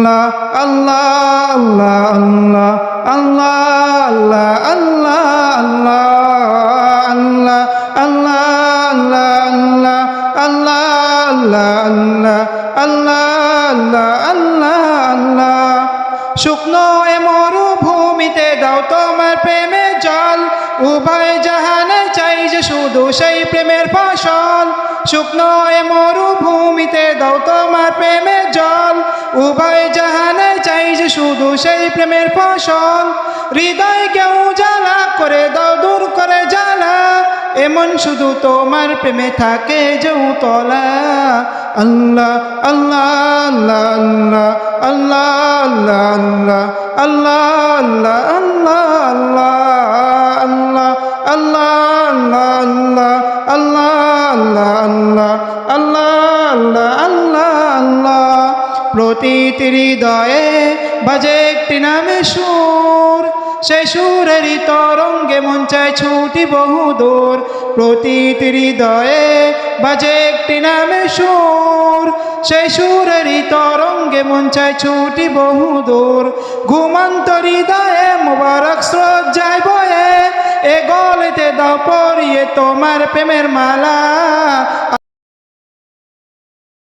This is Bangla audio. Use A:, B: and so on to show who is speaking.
A: আল্লাহ আল্লাহ আল্লাহ আল্লাহ আল্লাহ আল্লাহ আল্লাহ আল্লাহ আল্লাহ আল্লাহ আল্লাহ আল্লাহ আল্লাহ আল্লাহ আল্লাহ আল্লাহ শুকনো এ মরুভূমিতে দাও তোমার প্রেমে জল উভয় জাহানে চাই যে শুধু সেই প্রেমের ফসল শুকনো এ মরুভূমিতে দাও তোমার প্রেমে উভয় জাহানে চাই যে শুধু সেই প্রেমের ফসল হৃদয় কেউ জ্বালা করে দাও দূর করে জ্বালা এমন শুধু তোমার প্রেমে থাকে যেউ তলা আল্লাহ আল্লাহ আল্লাহ আল্লাহ আল্লাহ আল্লাহ আল্লাহ আল্লাহ আল্লাহ আল্লাহ আল্লাহ আল্লাহ আল্লাহ আল্লাহ আল্লাহ আল্লাহ প্রতিটি হৃদয়ে বাজে একটি নামে সুর। সে সুরেরই তরঙ্গে মন চায় ছুটি বহুদূর। প্রতিটি হৃদয়ে বাজে একটি নামে সুর। সেই সুরেরই তরঙ্গে মন চায় ছুটি বহুদূর। ঘুমন্ত হৃদয়ে মোবারক স্রোত যায় বয়ে। এ গলেতে দাও পরিয়ে তোমার প্রেমের মালা।